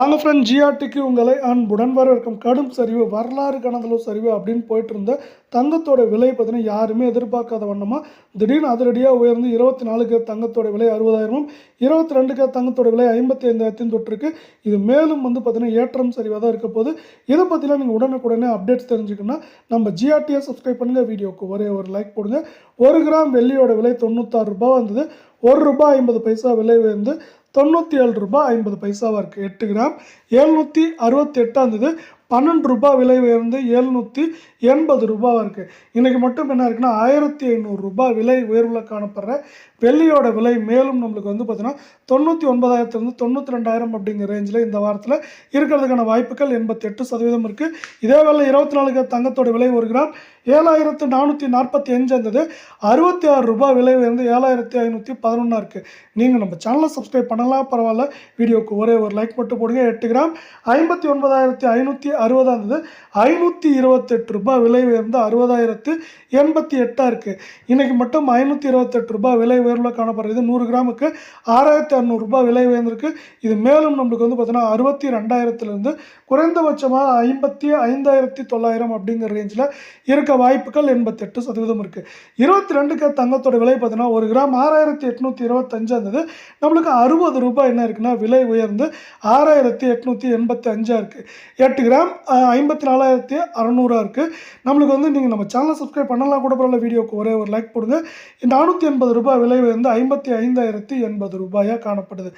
வாங்க ஃப்ரெண்ட் ஜிஆர்டிக்கு உங்களை அன்புடன் வரவேற்கும். கடும் சரிவு வரலாறு கணதளவு சரிவு அப்படின்னு போயிட்டு இருந்த தங்கத்தோட விலை பார்த்தீங்கன்னா யாருமே எதிர்பார்க்காத வண்ணமாக திடீர்னு அதிரடியாக உயர்ந்து இருபத்தி நாலுக்கு தங்கத்தோட விலை அறுபதாயிரமும் இருபத்தி ரெண்டுக்கு தங்கத்தோட விலை ஐம்பத்தி ஐந்தாயிரத்தையும் தொட்டிருக்கு. இது மேலும் வந்து பார்த்தீங்கன்னா ஏற்றம் சரிவாக தான் இருக்க போது இதை பற்றிலாம் நீங்கள் உடனுக்குடனே அப்டேட்ஸ் தெரிஞ்சுக்கணும்னா நம்ம ஜிஆர்டியை சப்ஸ்கிரைப் பண்ணுங்கள் வீடியோக்கு ஒரே ஒரு லைக் போடுங்க ஒரு கிராம் வெள்ளியோட விலை தொண்ணூத்தாறு ரூபாய் வந்தது. ஒரு ரூபாய் ஐம்பது பைசா விலை உயர்ந்து தொண்ணூற்றி ஏழு ரூபாய் ஐம்பது பைசாவாக இருக்குது எட்டு கிராம். எழுநூற்றி அறுபத்தி எட்டாம் தேதி பன்னெண்டு ரூபாய் விலை உயர்ந்து எழுநூற்றி எண்பது ரூபாவாக இருக்குது இன்றைக்கி மட்டும் என்ன இருக்குன்னா ஆயிரத்தி ஐநூறு ரூபாய் விலை உயர்வில் காணப்படுற வெள்ளியோட விலை மேலும் நம்மளுக்கு வந்து பார்த்திங்கன்னா தொண்ணூற்றி ஒன்பதாயிரத்துலேருந்து தொண்ணூற்றி ரெண்டாயிரம் அப்படிங்கிற ரேஞ்சில் இந்த வாரத்தில் இருக்கிறதுக்கான வாய்ப்புகள் எண்பத்தெட்டு சதவீதம் இருக்குது இதே வேலை இருபத்தி நாலு தங்கத்தோட விலை ஒரு கிராம் ஏழாயிரத்து நானூற்றி நாற்பத்தி அஞ்சு இருந்தது அறுபத்தி ஆறு ரூபாய் விலை உயர்ந்து ஏழாயிரத்தி ஐநூற்றி பதினொன்றா இருக்குது நீங்கள் நம்ம சேனலை சப்ஸ்கிரைப் பண்ணலாம் பரவாயில்ல. வீடியோக்கு ஒரே ஒரு லைக் மட்டும் போடுங்க. எட்டு கிராம் ஐம்பத்தி ஒன்பதாயிரத்தி ஐநூற்றி அறுபதாம் இருந்தது ஐநூற்றி இருபத்தெட்டு ரூபாய் விலை உயர்ந்து அறுபதாயிரத்து எண்பத்தி எட்டாக இருக்குது இன்றைக்கி மட்டும் ஐநூற்றி இருபத்தெட்டு ரூபாய் விலை உயர்வில் காணப்படுறது நூறு கிராமுக்கு ஆறாயிரத்தி அறநூறுபா விலை உயர்ந்திருக்கு. இது மேலும் நம்மளுக்கு வந்து பார்த்தீங்கன்னா அறுபத்தி ரெண்டாயிரத்துலேருந்து குறைந்தபட்சமாக ஐம்பத்தி ஐந்தாயிரத்தி தொள்ளாயிரம் அப்படிங்கிற ரேஞ்சில் இருக்க வாய்ப்புகள் எண்பத்தெட்டு சதவீதம் இருக்குது இருபத்தி ரெண்டுக்கு தங்கத்தோட விலை பார்த்தீங்கன்னா ஒரு கிராம் ஆறாயிரத்தி எட்நூற்றி இருபத்தஞ்சாந்தது இருந்தது நம்மளுக்கு அறுபது ரூபாய் என்ன இருக்குன்னா விலை உயர்ந்து ஆறாயிரத்தி எட்நூற்றி எண்பத்தி அஞ்சாக இருக்குது எட்டு கிராம் ஐம்பத்தி நாலாயிரத்தி அறநூறாக இருக்குது நம்மளுக்கு வந்து நீங்கள் நம்ம சேனலை சப்ஸ்கிரைப் பண்ணலாம் கூட பரவாயில்ல வீடியோக்கு ஒரே ஒரு லைக் போடுங்க. நானூற்றி எண்பது ரூபாய் விலை வந்து ஐம்பத்தி ஐந்தாயிரத்தி எண்பது ரூபாயாக காணப்படுது.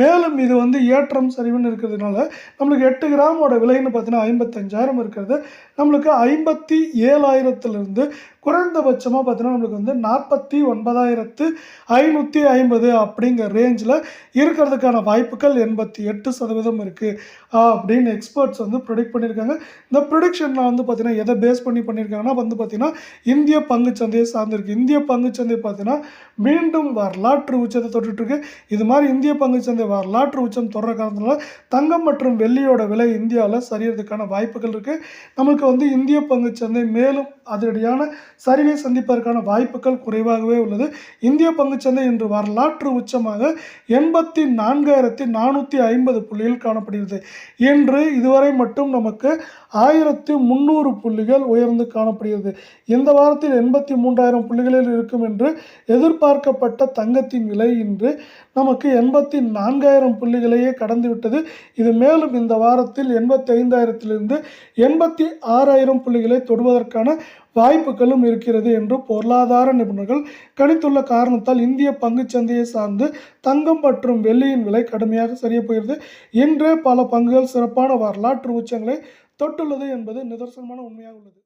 மேலும் இது வந்து ஏற்றம் சரிவுன்னு இருக்கிறதுனால நம்மளுக்கு எட்டு கிராமோட விலைன்னு பார்த்தீங்கன்னா ஐம்பத்தஞ்சாயிரம் இருக்கிறது. நம்மளுக்கு ஐம்பத்தி ஏழாயிரத்துலேருந்து குறைந்தபட்சமாக பார்த்தீங்கன்னா நம்மளுக்கு வந்து நாற்பத்தி ஒன்பதாயிரத்து ஐநூற்றி ஐம்பது அப்படிங்கிற ரேஞ்சில் இருக்கிறதுக்கான வாய்ப்புகள் எண்பத்தி எட்டு சதவீதம் இருக்குது அப்படின்னு எக்ஸ்பர்ட்ஸ் வந்து ப்ரொடிக்ட் பண்ணியிருக்காங்க. இந்த ப்ரொடிக்ஷனில் வந்து பார்த்திங்கன்னா எதை பேஸ் பண்ணி பண்ணியிருக்காங்கன்னா வந்து பார்த்திங்கன்னா இந்திய பங்குச்சந்தையை சார்ந்திருக்கு இந்திய பங்குச்சந்தை பார்த்தீங்கன்னா மீண்டும் வரலாற்று உச்சத்தை தொட்டுட்ருக்கு இது மாதிரி இந்திய பங்குச்சந்தை வரலாற்று உச்சம் தொடர காரணத்தினால தங்கம் மற்றும் வெள்ளியோட விலை இந்தியாவில் சரியறதுக்கான வாய்ப்புகள் இருக்குது நம்மளுக்கு வந்து இந்திய பங்குச்சந்தை மேலும் அதிரடியான சரிவை சந்திப்பதற்கான வாய்ப்புகள் குறைவாகவே உள்ளது. இந்திய பங்குச்சந்தை இன்று வரலாற்று உச்சமாக எண்பத்தி நான்காயிரத்தி நானூற்றி ஐம்பது புள்ளியில் காணப்படுகிறது. இன்று இதுவரை மட்டும் நமக்கு ஆயிரத்தி முந்நூறு புள்ளிகள் உயர்ந்து காணப்படுகிறது. இந்த வாரத்தில் எண்பத்தி மூன்றாயிரம் புள்ளிகளில் இருக்கும் என்று எதிர்பார்க்கப்பட்ட தங்கத்தின் விலை இன்று நமக்கு எண்பத்தி நான்காயிரம் புள்ளிகளையே கடந்துவிட்டது. இது மேலும் இந்த வாரத்தில் எண்பத்தி ஐந்தாயிரத்திலிருந்து எண்பத்தி ஆறாயிரம் புள்ளிகளை தொடுவதற்கான வாய்ப்புகளும் இருக்கிறது என்று பொருளாதார நிபுணர்கள் கணித்துள்ள காரணத்தால் இந்திய பங்குச்சந்தையை சார்ந்து தங்கம் மற்றும் வெள்ளியின் விலை கடுமையாக சரிய போகிறது. இன்றே பல பங்குகள் சிறப்பான வரலாற்று உச்சங்களை தொட்டுள்ளது என்பது நிதர்சனமான உண்மையாக உள்ளது.